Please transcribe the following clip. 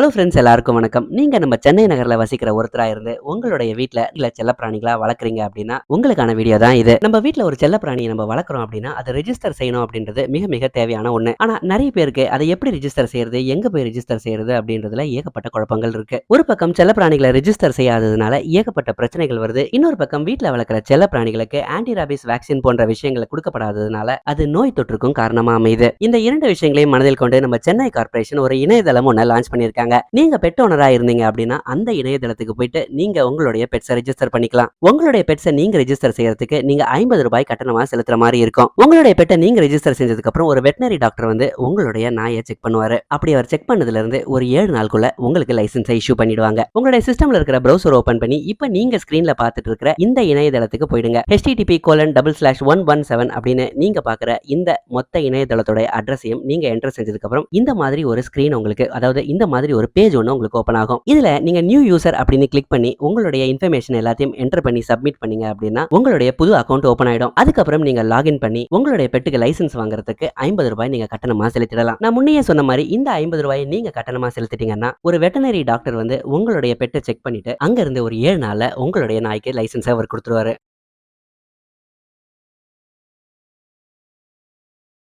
Hello friends எல்லாருக்கும் வணக்கம். நீங்க நம்ம சென்னை நகரில் வசிக்கிற ஒருத்தராக இருந்து உங்களுடைய வீட்டில் இல்லை செல்லப்பிராணிகளா வளர்க்குறீங்க அப்படின்னா உங்களுக்கான வீடியோ தான் இது. நம்ம வீட்டில் ஒரு செல்லப்பிராணியை நம்ம வளர்க்குறோம் அப்படின்னா அதை ரெஜிஸ்டர் செய்யணும் அப்படின்றது மிக மிக தேவையான ஒன்று ஆனால் நிறைய பேருக்கு அதை எப்படி ரிஜிஸ்டர் செய்யறது எங்கே போய் ரிஜிஸ்டர் செய்யறது அப்படின்றதுல ஏகப்பட்ட குழப்பங்கள் இருக்கு. ஒரு பக்கம் செல்லப்பிராணிகளை ரெஜிஸ்டர் செய்யாததுனால ஏகப்பட்ட பிரச்சனைகள் வருது. இன்னொரு பக்கம் வீட்டில் வளர்க்குற செல்லப்பிராணிகளுக்கு ஆன்டி ராபிஸ் வேக்சின் போன்ற விஷயங்கள் கொடுக்கப்படாததுனால அது நோய் தொற்றுக்கும் காரணமாக அமையுது. இந்த இரண்டு விஷயங்களையும் மனதில் கொண்டு நம்ம சென்னை கார்ப்பரேஷன் ஒரு இணையதளம் ஒன்று லான்ச் பண்ணியிருக்காங்க. நீங்க பெட் ஓனரா இருந்தீங்க அப்படின்னா அந்த இணையதளத்துக்கு போயிட்டு நீங்க உங்களுடைய பெட்ஸை ரெஜிஸ்டர் பண்ணிக்கலாம். உங்களுடைய பெட்ஸை நீங்க ரெஜிஸ்டர் செய்யறதுக்கு நீங்க ஐம்பது ரூபாய் கட்டணமா செலுத்துற மாதிரி இருக்கும். உங்களுடைய பெட்டை நீங்க ரெஜிஸ்டர் செஞ்சதுக்கு அப்புறம் ஒரு வெட்டினரி டாக்டர் வந்து உங்களுடைய நாயை செக் பண்ணுவாரு. அப்படி அவர் செக் பண்ணதுல இருந்து ஒரு ஏழு நாளுக்குள்ள உங்களுக்கு லைசன்ஸை இஷ்யூ பண்ணிடுவாங்க. உங்களுடைய சிஸ்டம்ல இருக்கிற ப்ரௌசர் ஓபன் பண்ணி இப்போ நீங்க ஸ்கிரீன்ல பாத்துட்டு இருக்கிற இந்த இணையதளத்துக்கு போயிடுங்க. HTTP colon double slash one one seven அப்படின்னு நீங்க பாக்குற இந்த மொத்த இணையதளத்தோட அட்ரஸையும் நீங்க என்டர் செஞ்சதுக்கு அப்புறம் இந்த மாதிரி ஒரு ஸ்கிரீன் உங்களுக்கு அதாவது இந்த மாதிரி ஒரு பேஜ் ஒன்று உங்களுக்கு ஓப்பன் ஆகும். இதில் நீங்கள் நியூ யூசர் அப்படின்னு கிளிக் பண்ணி உங்களுடைய இன்ஃபர்மேஷன் எல்லாத்தையும் என்டர் பண்ணி சப்மிட் பண்ணீங்க அப்படின்னா உங்களுடைய புது அக்கௌண்ட் ஓப்பன் ஆகிடும் அதுக்கப்புறம் நீங்கள் லாகின் பண்ணி உங்களுடைய பெட்டுக்கு லைசன்ஸ் வாங்குறதுக்கு ஐம்பது ரூபாய் நீங்கள் கட்டணமாக செலுத்திடலாம். நான் முன்னையே சொன்ன மாதிரி இந்த ஐம்பது ரூபாயை நீங்கள் கட்டணமாக செலுத்திட்டீங்கன்னா ஒரு வெட்டனரி டாக்டர் வந்து உங்களுடைய பெட்டை செக் பண்ணிட்டு அங்கேருந்து ஒரு ஏழு நாளில் உங்களுடைய நாய்க்கு லைசன்ஸை அவர் கொடுத்துருவாரு.